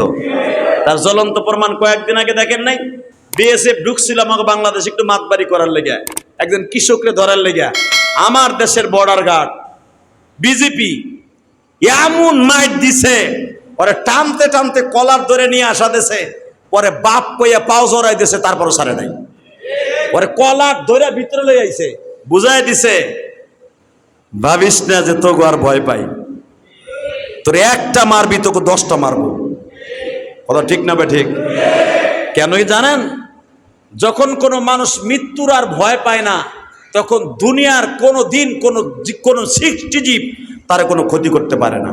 তো তার জ্বলন্ত প্রমাণ কয়েকদিন আগে দেখেন নাই? বিএসএফ ঢুকছিল আমাকে বাংলাদেশ একটু মাতবাড়ি করার লেগে, একজন কৃষকরে ধরার লেগে। আমার দেশের বর্ডার গার্ড বিজেপি এমন মাইট দিছে পরে টানতে টানতে কলার ধরে নিয়ে আসা দেশে পরে বাপ কইয়া পাও জড়াই দিছে, তারপরও সারে নাই। পরে কলার ধরে ভিতরে লই আইছে, বুঝাই দিছে, ভাবিস না যে তোকে আর ভয় পাই। তোর একটা মারবি, তোকে দশটা মারবো। কথা ঠিক না ঠিক? কেনই জানেন? যখন কোনো মানুষ মৃত্যুর আর ভয় পায় না, তখন দুনিয়ার কোনো দিন, কোনো কোনো সৃষ্টিজীব তার কোনো ক্ষতি করতে পারে না।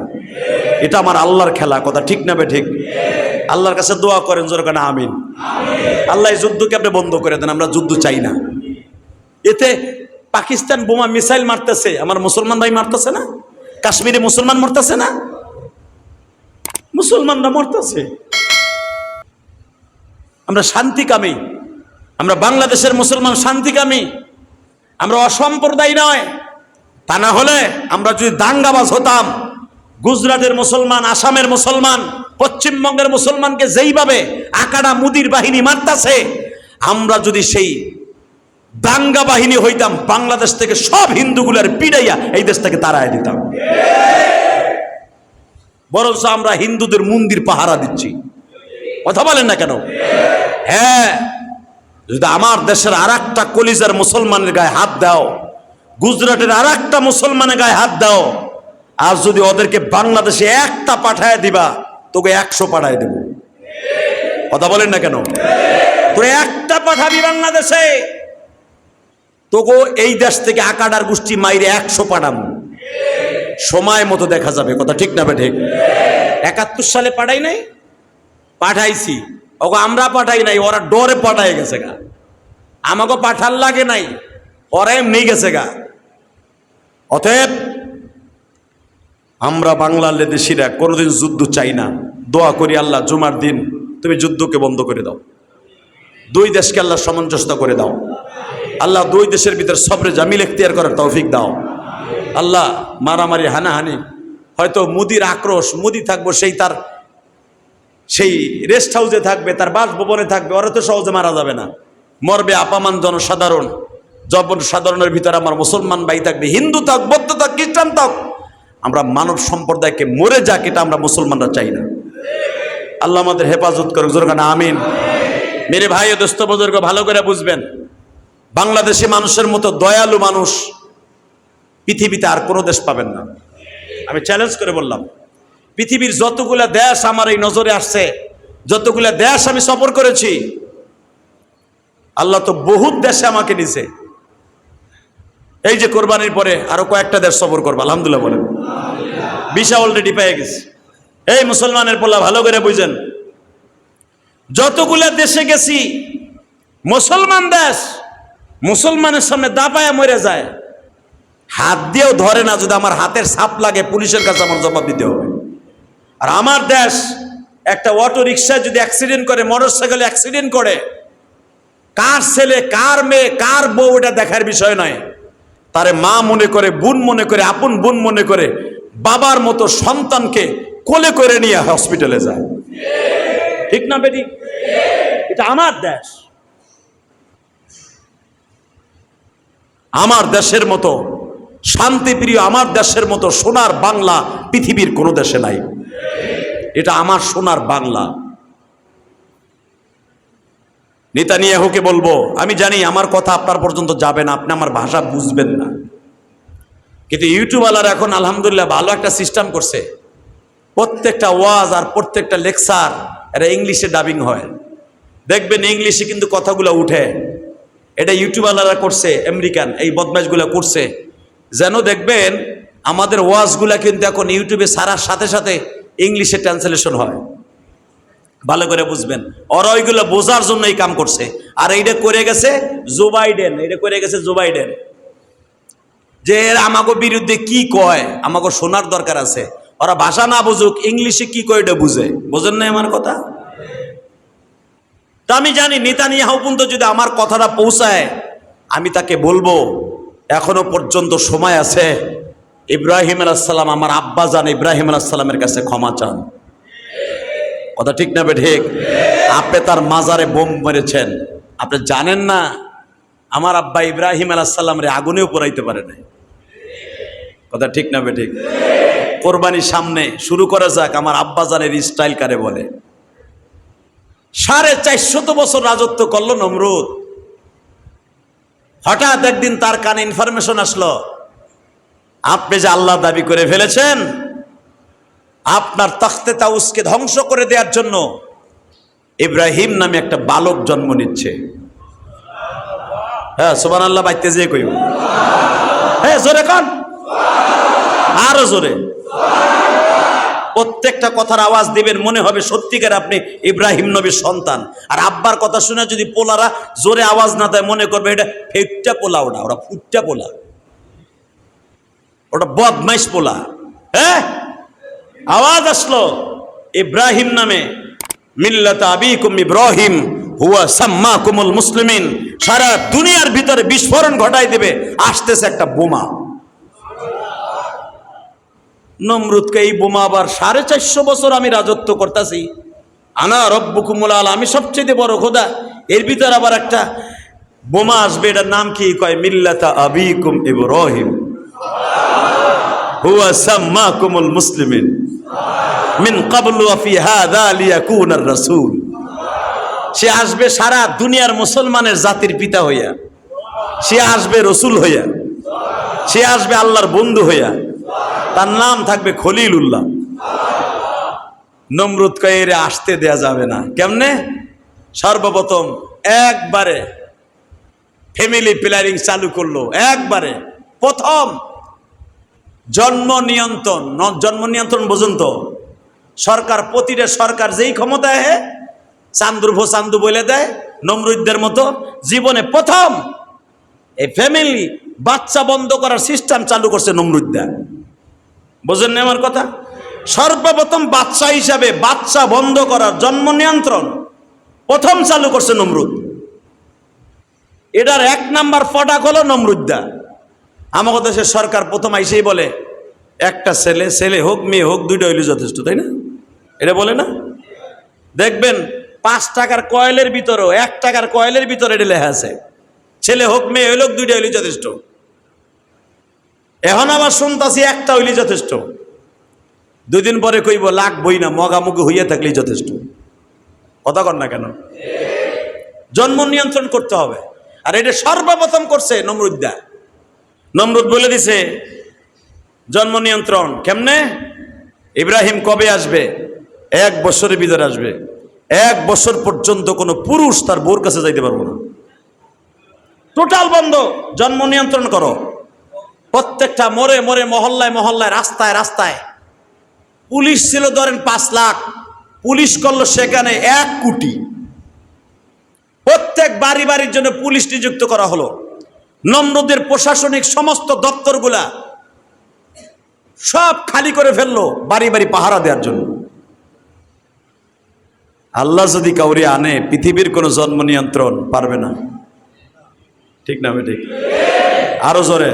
এটা আমার আল্লাহর খেলা, কথা ঠিক না ঠিক? আল্লাহর কাছে দোয়া করেন, জোর কেন, আমিন। আল্লাহ এই যুদ্ধকে আপনি বন্ধ করে দেন, আমরা যুদ্ধ চাই না। এতে পাকিস্তান বোমা মিসাইল মারতেছে, আমার মুসলমান ভাই মারতেছে না? কাশ্মীরে মুসলমান মরতেছে না? মুসলমানরা মরতেছে। আমরা শান্তিকামী। আমরা বাংলাদেশের মুসলমান শান্তিকামী। আমরা অসম্প্রদায় নয়। তা না হলে আমরা যদি দাঙ্গাবাজ হতাম, গুজরাটের মুসলমান, আসামের মুসলমান, পশ্চিমবঙ্গের মুসলমানকে যেইভাবে আকাড়া মুদির বাহিনী মারতাছে, আমরা যদি সেই দাঙ্গা বাহিনী হইতাম, বাংলাদেশ থেকে সব হিন্দুগুলার পিড়াইয়া এই দেশ থেকে তাড়াই দিতাম। বরঞ্চ আমরা হিন্দুদের মন্দির পাহারা দিচ্ছি। কথা বলেন না কেন? হ্যাঁ যদি আমার দেশের আর একটা কলিজার মুসলমানের গায়ে হাত দাও, গুজরাটের আর একটা মুসলমানের গায়ে হাত দাও, আর যদি ওদেরকে বাংলাদেশে একটা পাঠায় দিবা, তোকে একশো পাঠায় দেব। কথা বলেন না কেন? তোরে একটা পাঠাবি বাংলাদেশে। তোকে এই দেশ থেকে আকাডার গোষ্ঠী মাইরে একশো পাঠাবো। সময় মতো দেখা যাবে, কথা ঠিক না বে ঠিক একাত্তর সালে পাঠাই নাই? পাঠাইছি। ওকে আমরা পাঠাই নাই, ওরা ডরে পাঠাই গেছে গা। আমাকে পাঠার লাগে নাই, ওরা এমনি গেছে গা। অতএব, আমরা বাংলার দেশিরা কোনোদিন যুদ্ধ চাই না। দোয়া করি আল্লাহ, জুমার দিন তুমি যুদ্ধকে বন্ধ করে দাও। দুই দেশকে আল্লাহ সামঞ্জস্য করে দাও। আল্লাহ দুই দেশের ভিতরে সবরে জামিল এখতিয়ার করার তৌফিক দাও। আল্লাহ মারামারি, হানাহানি, হয়তো মুদির আক্রোশ, মুদি থাকব, সেই তার সেই রেস্ট হাউসে থাকবে, তার বাসভবনে থাকবে, ওরা তো সহজে মারা যাবে না। মরবে আপামান জনসাধারণ। জবন সাধারণের ভিতরে আমার মুসলমান ভাই থাকবে, হিন্দু থাক, বৌদ্ধ থাক, খ্রিস্টান থাক, আমরা মানব সম্প্রদায়কে মরে যাক, এটা আমরা মুসলমানরা চাই না। আল্লাহ আমাদের হেফাজত করুক জোরখানা আমিন। মেরে ভাই দোস্ত বুজুর্গ, ভালো করে বুঝবেন। বাংলাদেশি মানুষের মতো দয়ালু মানুষ পৃথিবীতে আর কোনো দেশ পাবেন না। আমি চ্যালেঞ্জ করে বললাম পৃথিবীর যতগুলা দেশ আমার এই নজরে আসছে, যতগুলা দেশ আমি সফর করেছি, আল্লাহ তো বহুত দেশে আমাকে নিছে। এই যে কোরবানির পরে আরও কয়েকটা দেশ সফর করব, আলহামদুলিল্লাহ বলেন। বিশা অলরেডি পেয়ে গেছে। এই মুসলমানের পোলা ভালো করে বুঝেন। যতগুলা দেশে গেছি, মুসলমান দেশ, মুসলমানের সামনে দাপায়া মরে যায়। হাত দিয়েও ধরে না, যদি আমার হাতের সাপ লাগে, পুলিশের কাছে আমার জবাব দিতে হবে। আর আমার দেশ একটা অটো রিক্সা যদি অ্যাক্সিডেন্ট করে মোটর সাইকেলে অ্যাক্সিডেন্ট করে, কার ছেলে, কার মেয়ে, কার বউ, এটা দেখার বিষয় নয়। তারে মা মনে করে, বোন মনে করে, আপন বোন মনে করে, বাবার মতো সন্তানকে কোলে করে নিয়ে হসপিটালে যায়। ঠিক না বেটি? এটা আমার দেশ। আমার দেশের মতো শান্তিপ্রিয় আমার দেশের মতো সোনার বাংলা পৃথিবীর কোনো দেশে নাই। এটা আমার সোনার বাংলা। নেতানিয়াহুকে বলব, আমি জানি আমার কথা আপনার পর্যন্ত যাবে না, আপনি আমার ভাষা বুঝবেন না। কিন্তু ইউটিউবওয়ালারা এখন আলহামদুলিল্লাহ ভালো একটা সিস্টেম করছে। প্রত্যেকটা ওয়াজ আর প্রত্যেকটা লেকচার এটা ইংলিশে ডাবিং হয়। দেখবেন ইংলিশে কিন্তু কথাগুলো উঠে। এটা ইউটিউবওয়ালারা করছে, আমেরিকান, এই বদমাইশগুলো করছে। যেন দেখবেন আমাদের ওয়াজগুলা কিন্তু এখন ইউটিউবে সারার সাথে সাথে ইংলিশে ট্রান্সলেশন হয়। ভালো করে বুঝবেন। ওরা ওইগুলো বোঝার জন্য এই কাম করছে। আর এইটা করে গেছে জো বাইডেন এটা করে গেছে জো বাইডেন যে এরা আমাকে বিরুদ্ধে কি কয় আমাকে শোনার দরকার আছে। ওরা ভাষা না বুঝুক, ইংলিশে কি কয় এটা বুঝে। বোঝেন না আমার কথা? তা আমি জানি নেতা নিয়ে পর্যন্ত যদি আমার কথাটা পৌঁছায়, আমি তাকে বলব। এখনও পর্যন্ত সময় আছে। ইব্রাহিম আলাহাল্লাম আমার আব্বা যান, ইব্রাহিম আলাহাল্লামের কাছে ক্ষমা চান। কথা ঠিক না ঠিক? আপনি তার মাজারে বোম মেরেছেন। আপনি জানেন না, আমার আব্বা ইব্রাহিম আলাহাল্লাম রে আগুনেও পোড়াইতে পারে নাই। কথা ঠিক না ঠিক? কোরবানির সামনে শুরু করা যাক, আমার আব্বা জানের স্টাইল কারে বলে। সাড়ে চারশত বছর রাজত্ব করল নমরুদ। হঠাৎ একদিন তার কানে ইনফরমেশন আসলো। আপনি যে আল্লাহ দাবি করে ফেলেছেন, আপনার তখতে তাউসকে ধ্বংস করে দেওয়ার জন্য ইব্রাহিম নামে একটা বালক জন্ম নিচ্ছে। হ্যাঁ সোমান আল্লাহ বাইতে যেয়ে কইব। হ্যাঁ জোরে কন। আরও জোরে। প্রত্যেকটা কথার আওয়াজ দিবেন, মনে হবে সত্যিকার আপনি ইব্রাহিম নবীর সন্তান। আর আব্বার কথা শুনে যদি পোলারা জোরে আওয়াজ না দেয়, মনে করবে এটা ফেটটা পোলা ওটা ওটা ফুটটা পোলা। ওটা বদমাইশ পোলা। হ্যাঁ? আওয়াজ আসলো, ইব্রাহিম নামে, মিল্লাত আবিকুম ইব্রাহিম, হুয়া সাম্মা কুমুল মুসলিমিন। সারা দুনিয়ার ভিতরে বিস্ফোরণ ঘটাই দেবে, আসতেছে একটা বোমা। নমরুদকে এই বোমা আবার সাড়ে চারশো বছর আমি রাজত্ব করতেছি। আনা রব্বুকুমুল আল, আমি সবচেয়ে বড় খোদা। এর ভিতর আবার একটা বোমা আসবে, এটার নাম কি? কয়, মিল্লাতা আবিকুম ইব্রাহিম। হুয়া সাম্মাকুমুল মুসলিমিন। মিন ক্বাবলু ওয়া ফি হাযা লিয়াকুনা আর-রাসূল সে আসবে সারা দুনিয়ার মুসলমানের জাতির পিতা হইয়া। সে আসবে রসুল হইয়া। সে আসবে আল্লাহর বন্ধু হইয়া। তার নাম থাকবে খলিলুল্লাহ। নমরুদ কয়েরে আসতে দেয়া যাবে না। কেমনে? সর্বপ্রথম একবারে ফ্যামিলি প্ল্যানিং চালু করল। একবারে। প্রথম জন্ম নিয়ন্ত্রণ জন্ম নিয়ন্ত্রণ পর্যন্ত সরকার, প্রতিটা সরকার যেই ক্ষমতায় হে, চান্দুর ভো চান্দু বলে দেয় নমরুদদের মতো। জীবনে প্রথম এই ফ্যামিলি বাচ্চা বন্ধ করার সিস্টেম চালু করছে নমরুদ্দা বোঝেন না আমার কথা? সর্বপ্রথম বাচ্চা হিসাবে বাচ্চা বন্ধ করার জন্ম নিয়ন্ত্রণ প্রথম চালু করছে নমরুদ। এটার এক নাম্বার ফটাক হলো নমরুদ্দা। আমাদের দেশের সরকার প্রথম আইসেই বলে, একটা ছেলে ছেলে হোক, মেয়ে হোক, দুইটা হইলে যথেষ্ট, তাই না? এটা বলে না? দেখবেন, পাঁচ টাকার কয়েলের ভিতরেও, এক টাকার কয়েলের ভিতরে এটা লেখা আছে। ছেলে হোক, মেয়ে হইলে দুইটা হইলে যথেষ্ট। এখন আবার শুনতাছি একটা হইলে যথেষ্ট। দুই দিন পরে কইব লাখ বই না, মগামুগি হইয়া থাকলেই যথেষ্ট। কথা কর না কেন? জন্ম নিয়ন্ত্রণ করতে হবে। আর এটা সর্বপ্রথম করছে নমরুদ্দা। নমরুদ বলে দিছে, জন্ম নিয়ন্ত্রণ কেমনে? ইব্রাহিম কবে আসবে? এক বছরের ভিতরে আসবে। এক বছর পর্যন্ত কোনো পুরুষ তার বোর কাছে যাইতে পারব না। টোটাল বন্ধ, জন্ম নিয়ন্ত্রণ করো। প্রত্যেকটা মোড়ে মোড়ে, মহল্লায় মহল্লায়, রাস্তায় রাস্তায়। পুলিশ ছিল ধরেন পাঁচ লাখ। পুলিশ করল সেখানে এক কোটি। প্রত্যেক বাড়ি বাড়ির জন্য পুলিশ নিযুক্ত করা হলো। নম্রদের প্রশাসনিক সমস্ত দপ্তরগুলা সব খালি করে ফেলল বাড়ি বাড়ি পাহারা দেওয়ার জন্য। আল্লাহ যদি কাউরি আনে, পৃথিবীর কোনো জন্ম নিয়ন্ত্রণ পারবে না। ঠিক না ঠিক। আরও জোরে।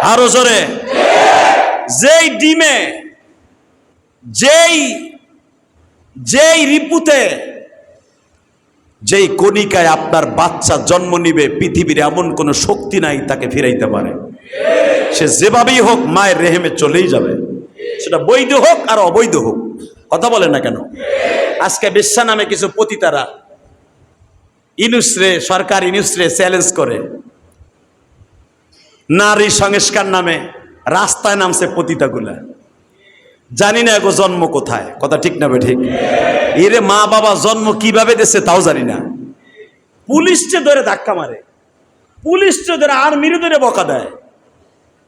আরও জোরে। যেই ডিমে, যেই যেই রিপুতে, যেই কণিকায় আপনার বাচ্চা জন্ম নিবে, পৃথিবীর এমন কোনো শক্তি নাই তাকে ফিরাইতে পারে। সে যেভাবেই হোক মায়ের রেহেমে চলেই যাবে। সেটা বৈধ হোক আর অবৈধ হোক। কথা বলে না কেন? আজকে বিশ্বা নামে কিছু পতিতারা ইনুসরে, সরকার ইনুসরে চ্যালেঞ্জ করে। নারী সংস্কার নামে রাস্তায় নামছে পতিতাগুলা। জানি না এগো জন্ম কোথায়, কথা ঠিক না ঠিক এরে মা বাবা জন্ম কীভাবে দিচ্ছে তাও জানি না। পুলিশকে ধরে ধাক্কা মারে, পুলিশ পুলিশকে ধরে আর্মিরে ধরে বকা দেয়।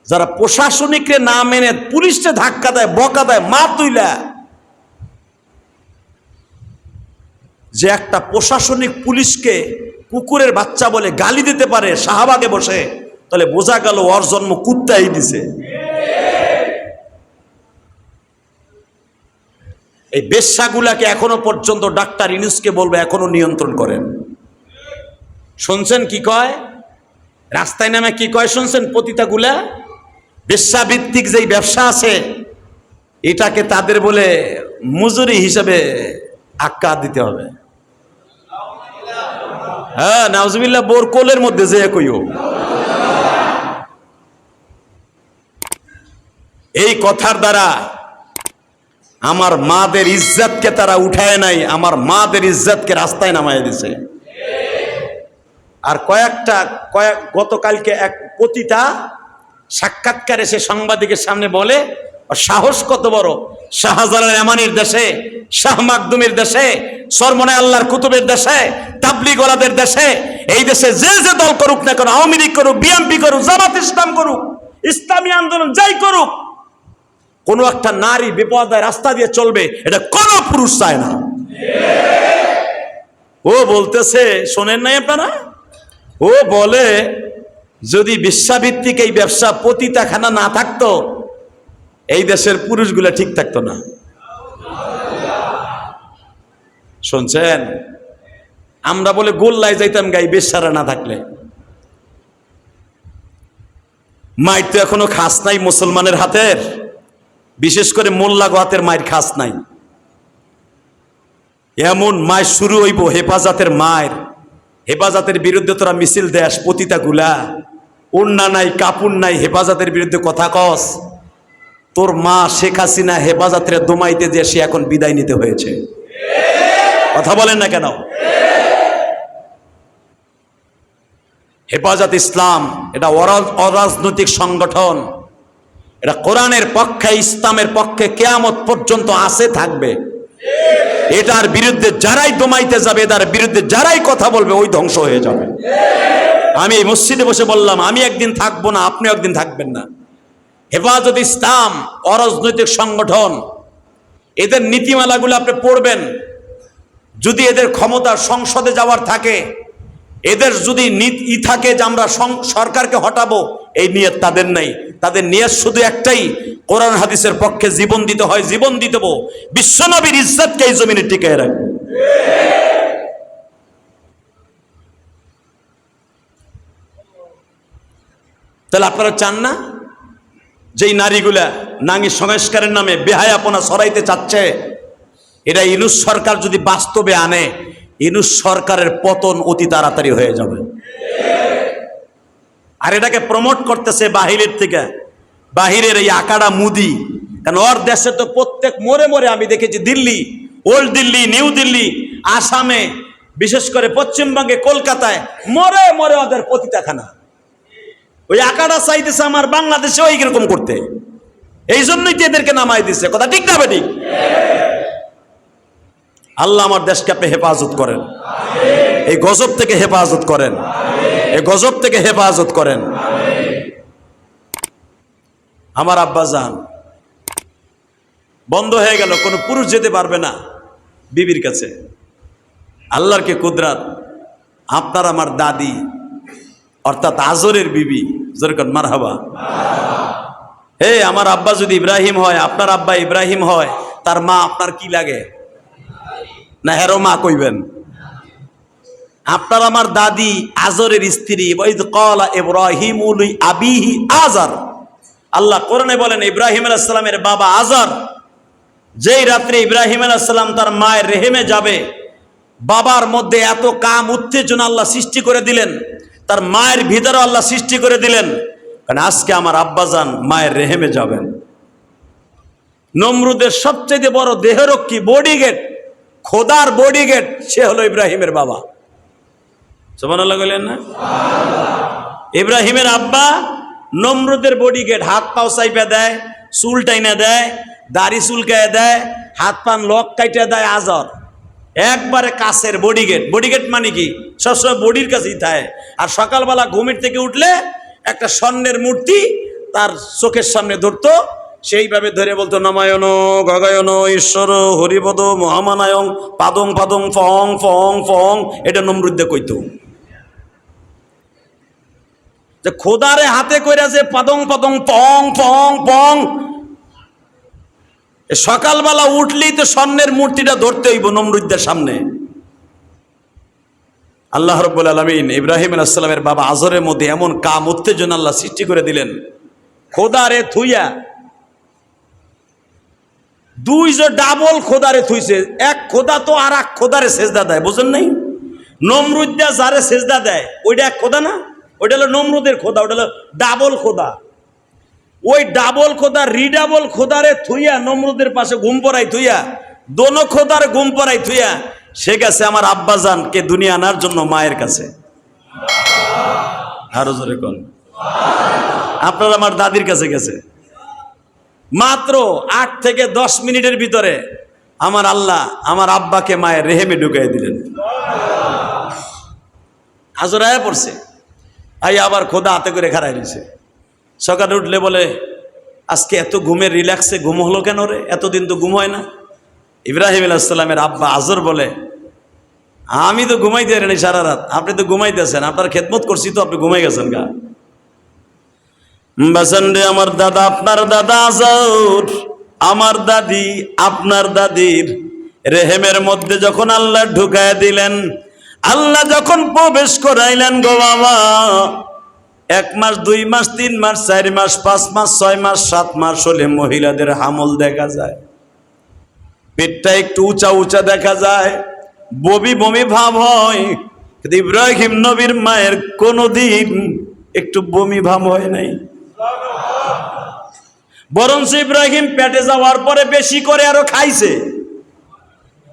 যারা প্রশাসনিকরে না মেনে পুলিশকে ধাক্কা দেয়, বকা দেয় মা তুইলা। যে একটা প্রশাসনিক পুলিশকে কুকুরের বাচ্চা বলে গালি দিতে পারে, শাহবাগে বসে, তাহলে বোঝা গেল ওর জন্ম কুত্তাই দিছে। এই বেশ্যাগুলাকে এখনও পর্যন্ত ডাক্তার ইনুসকে বলবে, এখনও নিয়ন্ত্রণ করেন। শুনছেন কি কয়? রাস্তায় নামে কি কয় শুনছেন পতিতাগুলা? বেশ্যাভিত্তিক যেই ব্যবসা আছে, এটাকে তাদের বলে মজুরি হিসাবে আক্কা দিতে হবে। হ্যাঁ নাউজুবিল্লাহ বোর কোলের মধ্যে যে কইও এই কথার দ্বারা আমার মাদের ইজ্জতকে তারা উঠায় নাই, আমার মাদের ইজ্জতকে রাস্তায় নামায় দিছে। আর কয়েকটা, কয়েক, গতকালকে এক পতিতা সাক্ষাৎকারে সে সাংবাদিকের সামনে বলে সাহস কত বড়? শাহজালাল এমানির দেশে, শাহ মাকদুমের দেশে সরমনে আল্লাহর কুতুবের দেশে তাবলিগলাদের দেশে, এই দেশে যে যে দল করুক না কেন, আওয়ামী লীগ করুক, বিএনপি করুক, জামাত ইসলাম করুক, ইসলামী আন্দোলন যাই করুক, কোন একটা নারী বিপদায় রাস্তা দিয়ে চলবে, এটা কোন পুরুষ চায় না। ও বলতেছে, শোনেন নাই আপনারা? ও বলে, যদি বিশ্বাভিত্তিক এই ব্যবসা পতিতাখানা না থাকতো এই দেশের পুরুষগুলা ঠিক থাকতো না। শুনছেন? আমরা বলে গোল্লায় যাইতাম গাই, বেশারা না থাকলে। মায়ের তো এখনও খাস নাই মুসলমানের হাতের। বিশেষ করে মোল্লা গোয়াতের মায়ের খাস নাই। এমন মায়ের শুরু হইব হেফাজতের মায়ের হেফাজতের বিরুদ্ধে তোরা মিছিল দেশ পতিতা গুলা উন্না নাই, কাপুন নাই, হেফাজতের বিরুদ্ধে কথা কস। তোর মা শেখ হাসিনা হেফাজতের দোমাইতে যে সে এখন বিদায় নিতে হয়েছে। কথা বলেন না কেন? হেফাজত ইসলাম, এটা অরাজনৈতিক সংগঠন। এটা কোরআনের পক্ষে, ইসলামের পক্ষে কেয়ামত পর্যন্ত আসে থাকবে। এটার বিরুদ্ধে যারাই দমাইতে যাবে, এটার বিরুদ্ধে যারাই কথা বলবে, ওই ধ্বংস হয়ে যাবে। আমি এই মসজিদে বসে বললাম, আমি একদিন থাকব না আপনি একদিন থাকবেন না। হেফাজত ইসলাম, অরাজনৈতিক সংগঠন, এদের নীতিমালাগুলো আপনি পড়বেন। যদি এদের ক্ষমতা সংসদে যাওয়ার থাকে, এদের যদি ই থাকে যে আমরা সরকারকে হটাবো, এই নিয়ত তাদের নেই। তাদের নিয়ত শুধু একটাই, কোরআন হাদিসের পক্ষে জীবন দিতে হয়, জীবন দেবো বিশ্বনবীর ইজ্জতকে এই জমিনে টিকায় রাখব। তাহলে আপনারা চান না? যেই নারীগুলা নাঙ্গি সংস্কারের নামে বেহায়াপনা সরাইতে চাচ্ছে এটা ইনুস সরকার যদি বাস্তবে আনে, ইনুস সরকারের পতন অতি তাড়াতাড়ি হয়ে যাবে। আর এটাকে প্রমোট করতেছে বাহিরের থেকে। বাহিরের এই আকাড়া মুদি। কারণ ওর দেশে তো প্রত্যেক মোড়ে মোড়ে আমি দেখেছি দিল্লি, ওল্ড দিল্লি, নিউ দিল্লি, আসামে, বিশেষ করে পশ্চিমবঙ্গে, কলকাতায়, মোড়ে মোড়ে ওদের পতিতাখানা। ওই আকাটা চাইতেছে আমার বাংলাদেশে ওই রকম করতে। এই জন্যই এদেরকে নামাই দিচ্ছে কথা ঠিক না ঠিক আল্লাহ আমার দেশকে আপনি হেফাজত করেন। এই গজব থেকে হেফাজত করেন। এই গজব থেকে হেফাজত করেন। আমার আব্বা যান। বন্ধ হয়ে গেল, কোনো পুরুষ যেতে পারবে না বিবির কাছে। আল্লাহর কে কুদরাত? আপনার আমার দাদি। অর্থাৎ আজরের বিবি। যেরকম মার হাবা হে, আমার আব্বা যদি ইব্রাহিম হয়, আপনার আব্বা ইব্রাহিম হয়, তার মা আপনার কি লাগে? না হেরো মা কইবেন। আপনার আমার দাদি আজরের স্ত্রী ইব্রাহিমু আবিহি আজার। আল্লাহ কোরআনে বলেন, ইব্রাহিম আলাইহিস বাবা আজার। যেই রাত্রে ইব্রাহিম আলাইহিস তার মায়ের রেহেমে যাবে, বাবার মধ্যে এত কাম, উত্তেজনা আল্লাহ সৃষ্টি করে দিলেন। তার মায়ের ভিতরে আল্লাহ সৃষ্টি করে দিলেন। কারণ আজকে আমার আব্বাজান মায়ের রেহেমে যাবেন। নমরুদের সবচেয়ে বড় দেহরক্ষী বডি গেট। খোদার বডি গেট, সে হলো ইব্রাহিমের বাবা। না? ইব্রাহিমের আব্বা নমরুদের বডি গেট, হাত পাও চাইপা দেয়, চুল টাইনা দেয়, দাড়ি চুলকায় দেয় হাত পান লক কাইটা দেয়, আজর। একবারে কাছের বডিগেট বডিগেট মানে কি? সবসময় বডির কাছেই থাকে। আর সকালবেলা ঘুমের থেকে উঠলে একটা স্বর্ণের মূর্তি তার চোখের সামনে ধরতো। সেইভাবে ধরে বলতো নমায়ন গগায়ন, ঈশ্বর, হরিপদ, মহামানায়ং, পাদং পাদং, ফং ফং ফং। এটা নমরুদ্দে কইত। যে খোদারে হাতে কইরা যে পাদং পাদং পং পং পং সকালবেলা উঠলেই তো স্বর্ণের মূর্তিটা ধরতে হইব নমরুদ্দের সামনে। আল্লাহ রব্বুল আলমিন ইব্রাহিম আলাইসাল্লামের বাবা আজরের মধ্যে এমন কাম উত্তেজনা আল্লাহ সৃষ্টি করে দিলেন। খোদারে থুইয়া দুই যে ডাবল খোদারে থুইছে, এক খোদা তো আর এক খোদারে সেজদা দেয়, বুঝেন নাই? নমরুদ্দা যারে সেজদা দেয়, ওইটা এক খোদা না? ওইটা হলো নমরুদের খোদা ওটা হলো ডাবল খোদা। ওই ডাবল খোদা, রিডাবল খোদারে থুইয়া, নমরুদের পাশে ঘুম পড়াই থুইয়া, দোনো খোদার ঘুম পড়াই থুইয়া, সে গেছে আমার আব্বাজান কে দুনিয়া আনার জন্য মায়ের কাছে। আরও জোরে কোন। আপনার আমার দাদির কাছে গেছে। মাত্র আট থেকে দশ মিনিটের ভিতরে আমার আল্লাহ আমার আব্বাকে মায়ের রেহেমে ঢুকাই দিলেন। হাজরায় পড়ছে। আই আবার খোদা হাতে করে খারাই দিছে। সকালে উঠলে বলে, আজকে এত ঘুমের রিল্যাক্সে ঘুম হলো কেন রে? এতদিন তো ঘুম হয় না। ইব্রাহিম আলাইসাল্লামের আব্বা আজর বলে, আমি তো ঘুমাইতে পারি সারা রাত। আপনি তো ঘুমাইতেছেন। আপনার খেদমত করছি তো, আপনি ঘুমাই গেছেন গা। বাসন রে আমার দাদা, আপনার দাদা আজর। আমার দাদি, আপনার দাদির রেহেমের মধ্যে যখন আল্লাহ ঢুকায় দিলেন, আল্লাহ যখন প্রবেশ করাইলেন গো বাবা এক মাস, দুই মাস, তিন মাস, চার মাস, পাঁচ মাস, ছয় মাস, সাত মাস হলে মহিলাদের হামল দেখা যায়। পেটটা একটু উঁচা উঁচা দেখা যায়। বমি বমি ভাব হয়। ইব্রাহিম নবীর মায়ের কোনোদিন একটু বমি ভাব হয় নাই। বরঞ্চ ইব্রাহিম পেটে যাওয়ার পরে বেশি করে আরও খাইছে।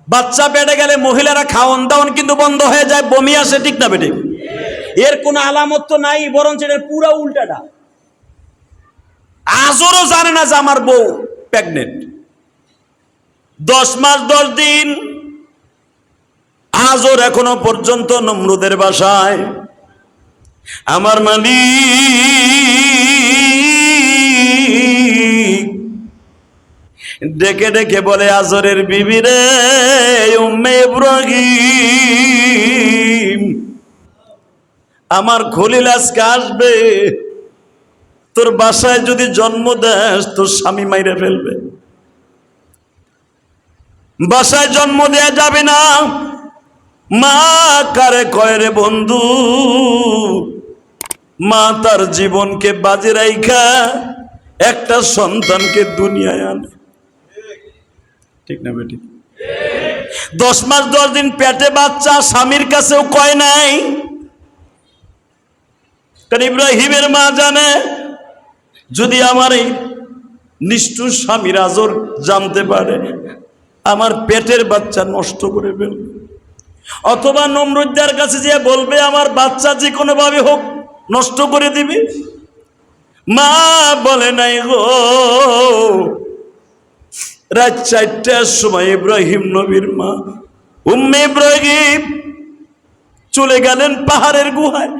বাচ্চা পেটে গেলে মহিলারা খাওয়ান দাওয়ান কিন্তু বন্ধ হয়ে যায়, বমি আসে ঠিক না বেটে? এর কোনো আলামত তো নাই, বরঞ্চ এটার পুরা উল্টাটা। আজরও জানে না যে আমার বউ প্রেগনেন্ট দশ মাস, দশ দিন আজর এখনও পর্যন্ত নমরুদের বাসায়। আমার মালিক ডেকে ডেকে বলে, আজরের বিবিরে উম্মে ইব্রাহিম। আমার খলিল আজকে আসবে। তোর বাসায় যদি জন্ম দেস তোর স্বামী মাইরে ফেলবে। বাসায় জন্ম দেয়া যাবে না। মা কারে কয় রে বন্ধু? মা তার জীবনকে বাজে রাইখা একটা সন্তানকে দুনিয়ায় আনে। ঠিক না বেটি? দশ মাস দশ দিন পেটে বাচ্চা স্বামীর কাছেও কয় নাই কারণ ইব্রাহিমের মা জানে, যদি আমার এই নিষ্ঠুর স্বামী রাজর জানতে পারে, আমার পেটের বাচ্চা নষ্ট করে ফেলবে। অথবা নমরুদ্দার কাছে যে বলবে, আমার বাচ্চা যে কোনোভাবে হোক নষ্ট করে দিবে। মা বলে, নাই গো, রাত চারটার সময় ইব্রাহিম নবীর মা উম্মে ইব্রাহিম চলে গেলেন পাহাড়ের গুহায়।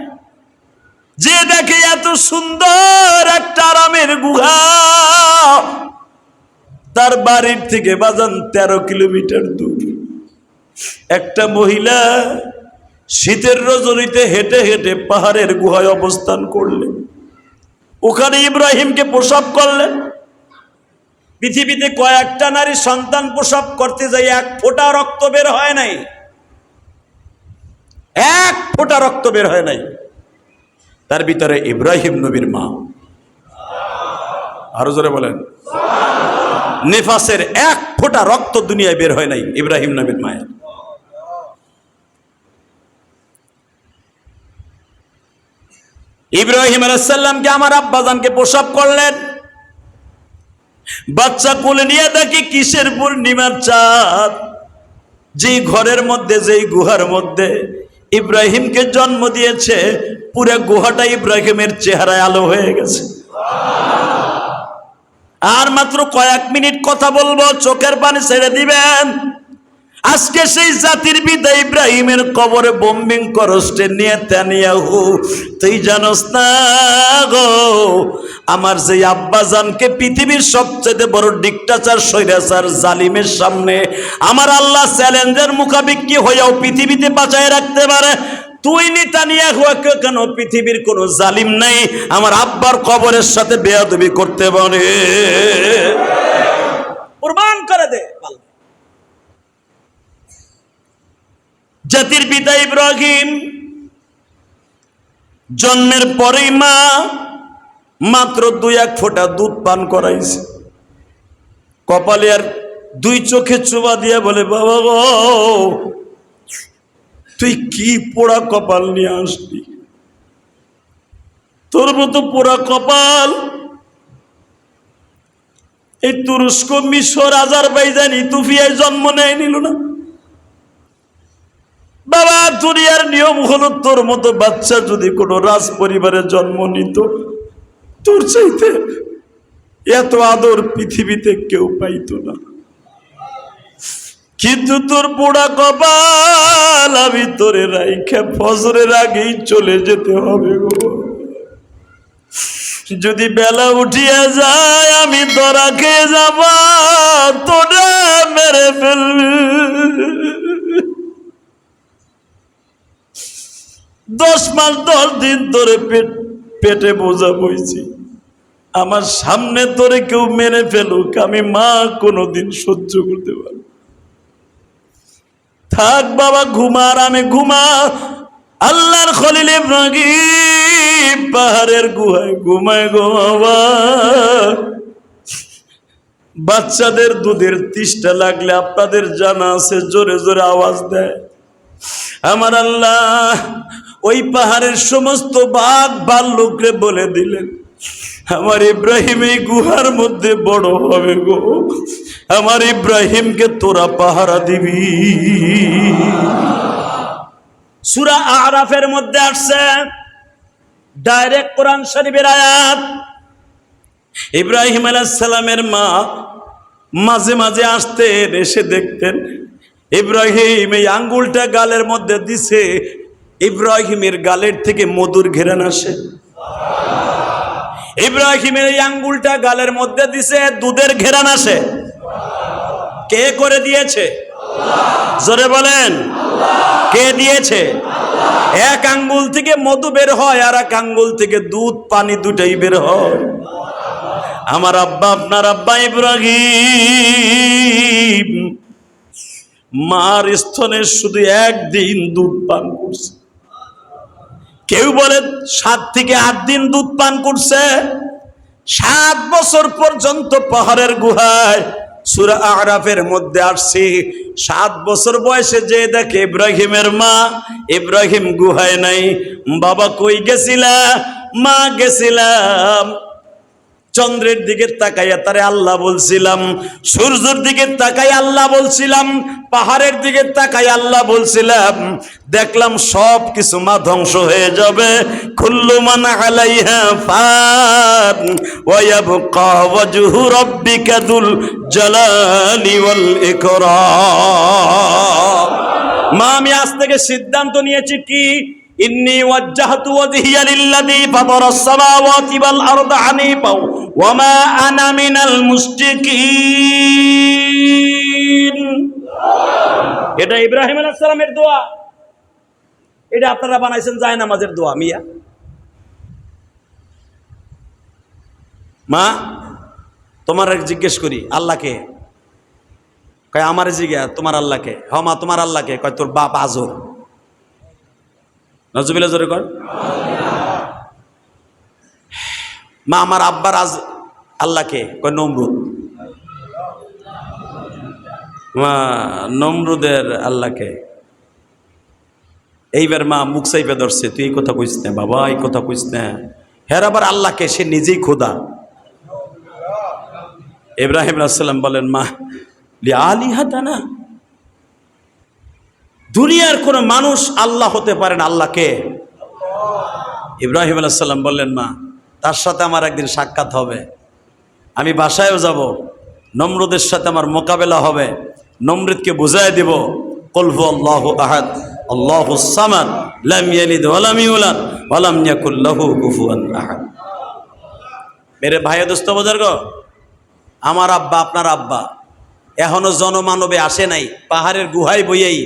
যে দেখে এত সুন্দর একটা আরামের গুহা, তার বাড়ির থেকে বাজান তেরো কিলোমিটার দূর। একটা মহিলা শীতের রজনীতে হেঁটে হেঁটে পাহাড়ের গুহায় অবস্থান করলেন। ওখানে ইব্রাহিমকে প্রসব করলেন। পৃথিবীতে কয়েকটা নারী সন্তান প্রসব করতে যাই এক ফোঁটা রক্ত বের হয় নাই। এক ফোঁটা রক্ত বের হয় নাই। তার ভিতরে ইব্রাহিম নবীর মা। আরও জোরে বলেন। নেফাসের এক ফোঁটা রক্ত দুনিয়ায় বের হয় নাই ইব্রাহিম নবীর মায়ের। ইব্রাহিম আলাইসাল্লামকে আমার আব্বাজানকে প্রসব করলেন। বাচ্চা কোলে নিয়ে দেখি কিসের পূর্ণিমার চাঁদ। যেই ঘরের মধ্যে, যেই গুহার মধ্যে ইব্রাহিমকে জন্ম দিয়েছে, পুরো গুহাটা ইব্রাহিমের চেহারায় আলো হয়ে গেছে। আর মাত্র কয়েক মিনিট কথা বলব, চোখের পানি ছেড়ে দিবেন। আজকে সেই জাতির বিদা ইব্রাহিমের কবরে বোম্বিং করস্টে নিয়ে তানিয়াহু তুই জানোস না আমার যে আব্বাজানকে পৃথিবীর সবচেয়ে বড় ডিকটাচার সৈরাচার জালিমের সামনে আমার আল্লাহ চ্যালেঞ্জের মুখাবিক্ষি হয়েও পৃথিবীতে বাঁচায় রাখতে পারে? তুই নিতানিয়াহু কেন? পৃথিবীর কোনো জালিম নাই, আমার আব্বার কবরের সাথে বেয়াদবি করতে পারে। প্রমাণ করে দে। জাতির পিতা ইব্রাহিম। জন্মের পরেই মা মাত্র দুই এক ফোঁটা দুধ পান করাইছে। কপালে আর দুই চোখে চোবা দিয়া বলে, বাবা গো, তুই কি পোড়া কপাল নিয়ে আসলি? তোর মতো পোড়া কপাল এই তুরস্ক মিশর আজার বাইজান ইতুফিয়ায় জন্ম নেয় নিল না। বাবা, দুনিয়ার নিয়ম হলো তোর মতো বাচ্চা যদি কোনো রাজ পরিবারে জন্ম নিত, তোর চাইতে এত আদর পৃথিবীতে কেউ পাইতো না। কিন্তু তোর পোড়া কপাল আমি তোরে রাইখে ফজরের আগেই চলে যেতে হবে গো। যদি বেলা উঠিয়া যায়, আমি তোরা খেয়ে যাব, তোরা মেরে ফেলবি। দশ মাস, দশ দিন ধরে পেট বোঝা বইছি। আমার সামনে তোরে কেউ মেনে ফেলুক, আমি মা কোনোদিন সহ্য করতে পারব থাক বাবা ঘুমার আমি ঘুমা। আল্লাহর খলিল ইব্রাহিম পাহাড়ের গুহায় ঘুমায় গো বাচ্চাদের দুধের তিষ্টা লাগলে আপনাদের জানা আছে, জোরে জোরে আওয়াজ দেয়। আমার আল্লাহ ওই পাহাড়ের সমস্ত বাঘ ভাল্লুকরে বলে দিলেন, আমার ইব্রাহিম এই গুহার মধ্যে বড় হবে গো। আমার ইব্রাহিমকে তোরা পাহারা দিবি। সুরা আরাফের মধ্যে আসছে, ডাইরেক্ট কোরআন শরীফের আয়াত। ইব্রাহিম আলাইসালামের মা মাঝে মাঝে আসতেন, এসে দেখতেন, ইব্রাহিম, এই আঙ্গুলটা গালের মধ্যে দিছে ইব্রাহিমের গালের থেকে মধুর ঘেরান আসে। ইব্রাহিমের এই আঙ্গুলটা গালের মধ্যে দিছে, দুধের ঘেরান আসে। কে করে দিয়েছে? জোরে বলেন। কে দিয়েছে? এক আঙ্গুল থেকে মধু বের হয়, আর এক আঙ্গুল থেকে দুধ, পানি দুটাই বের হয়। আমার আব্বা, আপনার আব্বা ইব্রাহিম, মার স্তনে শুধু একদিন দুধ পান করছে। কেউ বলে সাত থেকে আট দিন দুধ পান করছে। সাত বছর পর্যন্ত পাহাড়ের গুহায় সুরা আরাফের মধ্যে আসছি। সাত বছর বয়সে যে দেখে ইব্রাহিমের মা, ইব্রাহিম গুহায় নাই। বাবা কই গেছিলা? মা গেছিলাম। চন্দ্রের দিকে তাকাইয়া তারে আল্লাহ বলছিলাম, সূর্যের দিকে তাকাই আল্লাহ বলছিলাম, পাহাড়ের দিকে তাকাই আল্লাহ বলছিলাম, দেখলাম সব কিছু মা ধ্বংস হয়ে যাবে। কুল্লু মান আলাইহা ফান, ওয়া ইয়াবকা ওয়াজহু রাব্বিকা দুল জালালি ওয়াল ইকরাম। মা, আমি আজ থেকে সিদ্ধান্ত নিয়েছি কি? ইন্নি ওয়াজ্জাহতু ওয়াজহিয়া লিল্লাযী ফাতারাস সামাওয়াতি ওয়াল আরদা হানিফা ওয়া মা আনা মিনাল মুশরিকিন। এটা ইব্রাহিম আলাইহিস সালামের দোয়া। এটা আপনারা বানাইছেন যায় নামাজের দোয়া, মিয়া। মা, তোমার জিজ্ঞেস করি, আল্লাহকে? কয়, আমার জিজ্ঞা তোমার আল্লাহকে? হ মা, তোমার আল্লাহকে। কয়, তোর বাপ আজর। নজবিল্লা জোরে কর। মা আমার আব্বার আজ আল্লাহকে কয় নমরুদ। মা নমরুদের আল্লাহকে। এইবার মা মুখ সাইপে ধরছে, তুই এই কথা কইস না, বাবা এই কথা কইস না। হের আবার আল্লাহকে, সে নিজেই খোদা। ইব্রাহিম রাসাল্লাম বলেন, মা, লি আলি হাতানা দুনিয়ার কোন মানুষ আল্লাহ হতে পারেন আল্লাহকে ইব্রাহিম আলাইসাল্লাম বললেন, মা, তার সাথে আমার একদিন সাক্ষাৎ হবে। আমি বাসায়ও যাব, নমরুদের সাথে আমার মোকাবেলা হবে। নমরুদকে বুঝাই দিব কলফু আল্লাহ আহাদ, আল্লাহ সামান মেরে ভাই দোস্ত, বুজুর্গ, আমার আব্বা আপনার আব্বা। এখনও জনমানবে আসে নাই, পাহাড়ের গুহায় বইয়েই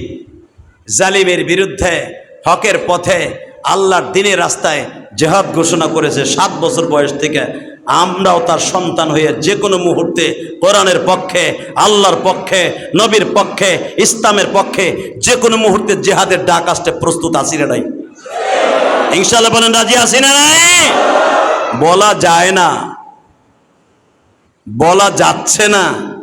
জালিমের বিরুদ্ধে, হকের পথে, আল্লাহর দিনের রাস্তায় জেহাদ ঘোষণা করেছে সাত বছর বয়স থেকে। আমরাও তার সন্তান হয়ে যে কোনো মুহূর্তে কোরআনের পক্ষে, আল্লাহর পক্ষে, নবীর পক্ষে, ইসলামের পক্ষে যে কোনো মুহূর্তে জেহাদের ডাক আসতে প্রস্তুত আছি না নাই। ইনশাল্লাহ বলেন, রাজি আছি না নাই? বলা যায় না। বলা যাচ্ছে না।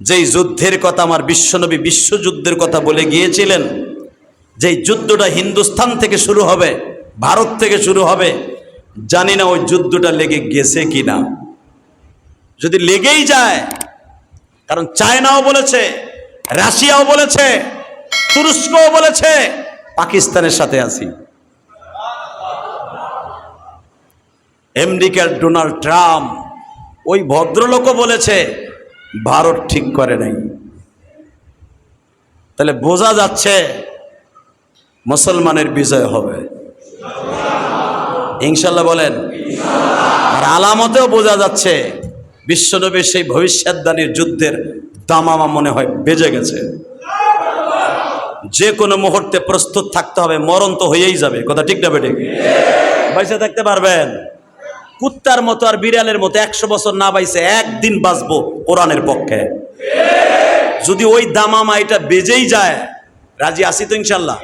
যেই যুদ্ধের কথা আমার বিশ্বনবী বিশ্বযুদ্ধের কথা বলে গিয়েছিলেন, যেই যুদ্ধটা হিন্দুস্তান থেকে শুরু হবে, ভারত থেকে শুরু হবে, জানি না ওই যুদ্ধটা লেগে গেছে কিনা। যদি লেগেই যায়, কারণ চায়নাও বলেছে, রাশিয়াও বলেছে, তুরস্কও বলেছে, পাকিস্তানের সাথে আছি। আমেরিকার ডোনাল্ড ট্রাম্প ওই ভদ্রলোকও বলেছে ভারত ঠিক করে নাই। তাহলে বোঝা যাচ্ছে মুসলমানের বিজয় হবে। ইনশাল্লাহ বলেন। আর আলামতেও বোঝা যাচ্ছে বিশ্বনবীর সেই ভবিষ্যৎদানীর যুদ্ধের দামামা মনে হয় বেজে গেছে। যে কোনো মুহূর্তে প্রস্তুত থাকতে হবে, মরণ তো হয়েই যাবে। কথা ঠিক না বেঠিক? বাইসে থাকতে পারবেন। কুত্তার মতো আর বিড়ালের মতো একশো বছর না বাইসে একদিন বাঁচবো কোরআনের পক্ষে। যদি ওই দামামা এটা বেজেই যায়, রাজি আসি তো ইনশাল্লাহ?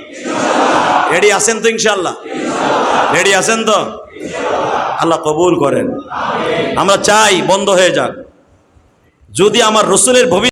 রেডি আছেন তো ইনশাল্লাহ? রেডি আছেন তো? আল্লাহ কবুল করেন। আমরা চাই বন্ধ হয়ে যাক। যদি আমার রসুলের ভবিষ্যৎ